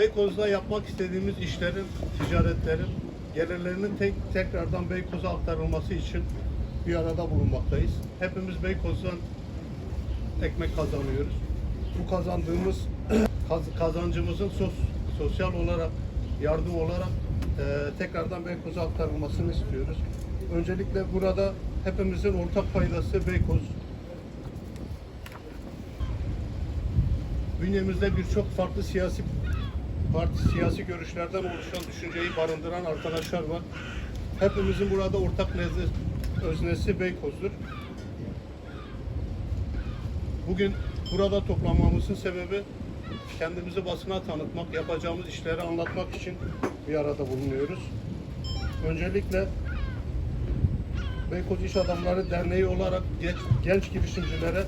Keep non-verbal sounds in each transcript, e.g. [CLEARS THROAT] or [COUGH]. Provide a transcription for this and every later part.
Beykoz'da yapmak istediğimiz işlerin, ticaretlerin gelirlerinin tek, tekrardan Beykoz'a aktarılması için bir arada bulunmaktayız. Hepimiz Beykoz'dan ekmek kazanıyoruz. Bu kazandığımız [CLEARS THROAT] kaz- kazancımızın sos, sosyal olarak, yardım olarak e, tekrardan Beykoz'a aktarılmasını istiyoruz. Öncelikle burada hepimizin ortak paydası Beykoz. Bünyemizde birçok farklı siyasi parti siyasi görüşlerden oluşan düşünceyi barındıran arkadaşlar var. Hepimizin burada ortak öznesi Beykoz'dur. Bugün burada toplanmamızın sebebi kendimizi basına tanıtmak, yapacağımız işleri anlatmak için bir arada bulunuyoruz. Öncelikle Beykoz İş Adamları Derneği olarak genç, genç girişimcilere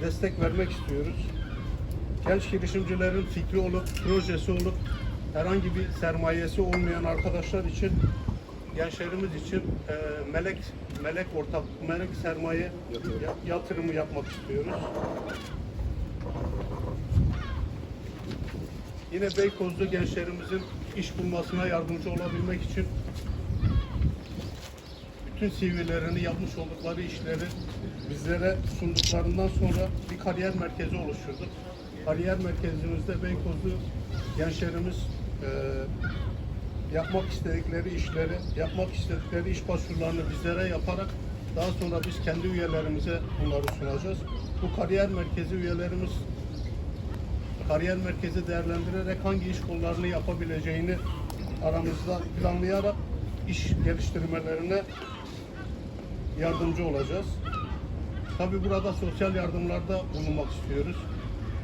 destek vermek istiyoruz. Genç girişimcilerin fikri olup, projesi olup herhangi bir sermayesi olmayan arkadaşlar için gençlerimiz için e, melek melek ortak melek sermaye ya- yatırımı yapmak istiyoruz. Yine Beykozlu gençlerimizin iş bulmasına yardımcı olabilmek için bütün CV'lerini yapmış oldukları işleri bizlere sunduklarından sonra bir kariyer merkezi oluşturduk. Kariyer merkezimizde Beykozlu gençlerimiz e, yapmak istedikleri işleri, yapmak istedikleri iş başvurularını bizlere yaparak daha sonra biz kendi üyelerimize bunları sunacağız. Bu kariyer merkezi üyelerimiz kariyer merkezi değerlendirerek hangi iş kollarını yapabileceğini aramızda planlayarak iş geliştirmelerine yardımcı olacağız. Tabi burada sosyal yardımlarda bulunmak istiyoruz.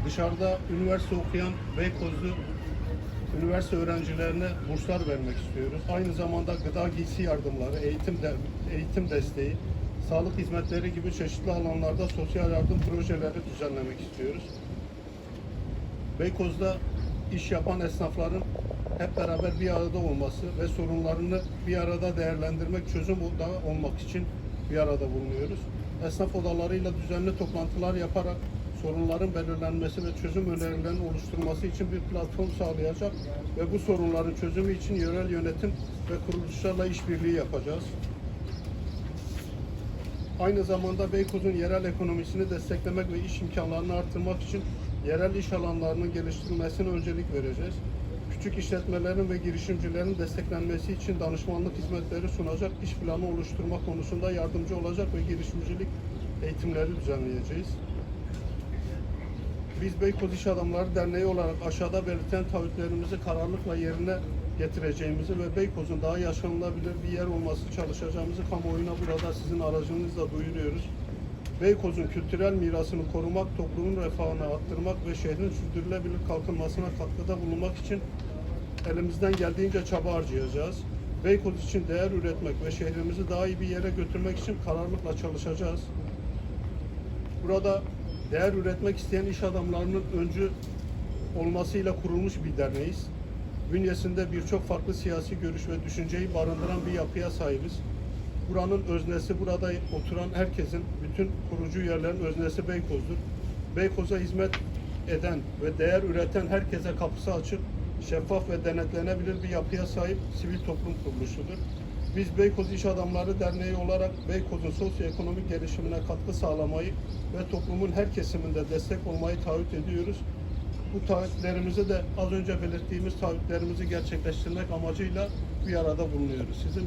Dışarıda üniversite okuyan Beykozlu üniversite öğrencilerine burslar vermek istiyoruz. Aynı zamanda gıda giysi yardımları, eğitim de, eğitim desteği, sağlık hizmetleri gibi çeşitli alanlarda sosyal yardım projeleri düzenlemek istiyoruz. Beykoz'da iş yapan esnafların hep beraber bir arada olması ve sorunlarını bir arada değerlendirmek, çözüm odağı olmak için bir arada bulunuyoruz. Esnaf odalarıyla düzenli toplantılar yaparak sorunların belirlenmesi ve çözüm önerilerinin oluşturulması için bir platform sağlayacak ve bu sorunların çözümü için yerel yönetim ve kuruluşlarla işbirliği yapacağız. Aynı zamanda Beykoz'un yerel ekonomisini desteklemek ve iş imkanlarını artırmak için yerel iş alanlarının geliştirilmesine öncelik vereceğiz. Küçük işletmelerin ve girişimcilerin desteklenmesi için danışmanlık hizmetleri sunacak, iş planı oluşturma konusunda yardımcı olacak ve girişimcilik eğitimleri düzenleyeceğiz. Biz Beykoz İş Adamları Derneği olarak aşağıda belirten taahhütlerimizi kararlılıkla yerine getireceğimizi ve Beykoz'un daha yaşanılabilir bir yer olması çalışacağımızı kamuoyuna burada sizin aracınızla duyuruyoruz. Beykoz'un kültürel mirasını korumak, toplumun refahını arttırmak ve şehrin sürdürülebilir kalkınmasına katkıda bulunmak için elimizden geldiğince çaba harcayacağız. Beykoz için değer üretmek ve şehrimizi daha iyi bir yere götürmek için kararlılıkla çalışacağız. Burada değer üretmek isteyen iş adamlarının öncü olmasıyla kurulmuş bir derneğiz. Bünyesinde birçok farklı siyasi görüş ve düşünceyi barındıran bir yapıya sahibiz. Buranın öznesi, burada oturan herkesin, bütün kurucu üyelerin öznesi Beykoz'dur. Beykoz'a hizmet eden ve değer üreten herkese kapısı açık, şeffaf ve denetlenebilir bir yapıya sahip sivil toplum kuruluşudur. Biz Beykoz İş Adamları Derneği olarak Beykoz'un sosyoekonomik gelişimine katkı sağlamayı ve toplumun her kesiminde destek olmayı taahhüt ediyoruz. Bu taahhütlerimizi de az önce belirttiğimiz taahhütlerimizi gerçekleştirmek amacıyla bir arada bulunuyoruz. Sizin